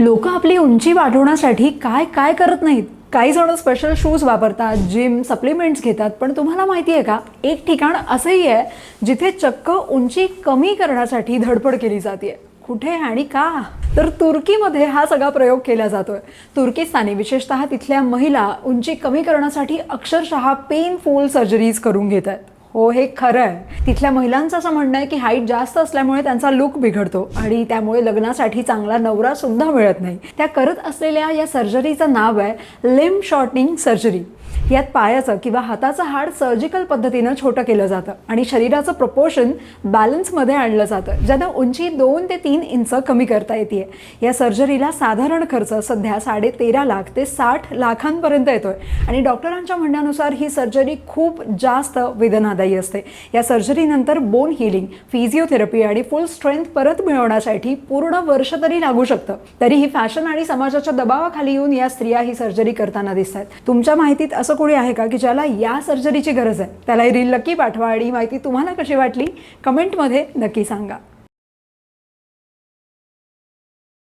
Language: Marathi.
लोक आपली उंची वाढवण्यासाठी काय काय करत नाहीत? काही जण स्पेशल शूज वापरतात जिम सप्लिमेंट्स घेतात पण तुम्हाला माहिती आहे का? एक ठिकाण असंही आहे जिथे चक्क उंची कमी करण्यासाठी धडपड केली जाते कुठे आणि का? तर तुर्कीमध्ये हा सगळा प्रयोग केला जातोय. तुर्किस्तानी विशेषतः तिथल्या महिला उंची कमी करण्यासाठी अक्षरशः पेनफुल सर्जरीज करून घेत आहेत हो हे खरं आहे. तिथल्या महिलांचं असं म्हणणं आहे की हाईट जास्त असल्यामुळे त्यांचा लुक बिघडतो आणि त्यामुळे लग्नासाठी चांगला नवरा सुद्धा मिळत नाही. त्या करत असलेल्या या सर्जरीचं नाव आहे लिम शॉर्टनिंग सर्जरी यात पायाचं किंवा हाताचं हाड सर्जिकल पद्धतीनं छोटं केलं जातं आणि शरीराचं प्रपोर्शन बॅलन्समध्ये आणलं जातं ज्यानं उंची दोन ते तीन इंच कमी करता येते या सर्जरीला साधारण खर्च सध्या साडे तेरा लाख ते साठ लाखांपर्यंत येतोय आणि डॉक्टरांच्या म्हणण्यानुसार ही सर्जरी खूप जास्त वेदनादायी असते. या सर्जरीनंतर बोन हिलिंग फिजिओथेरपी आणि फुल स्ट्रेंथ परत मिळवण्यासाठी पूर्ण वर्ष तरी लागू शकतं. तरी ही फॅशन आणि समाजाच्या दबावाखाली येऊन या स्त्रिया ही सर्जरी करताना दिसतात तुमच्या माहितीत असं कोणी आहे का की ज्याला या सर्जरीची गरज आहे? त्याला ही रील नक्की पाठवा आणि माहिती तुम्हाला कशी वाटली? कमेंटमध्ये नक्की सांगा.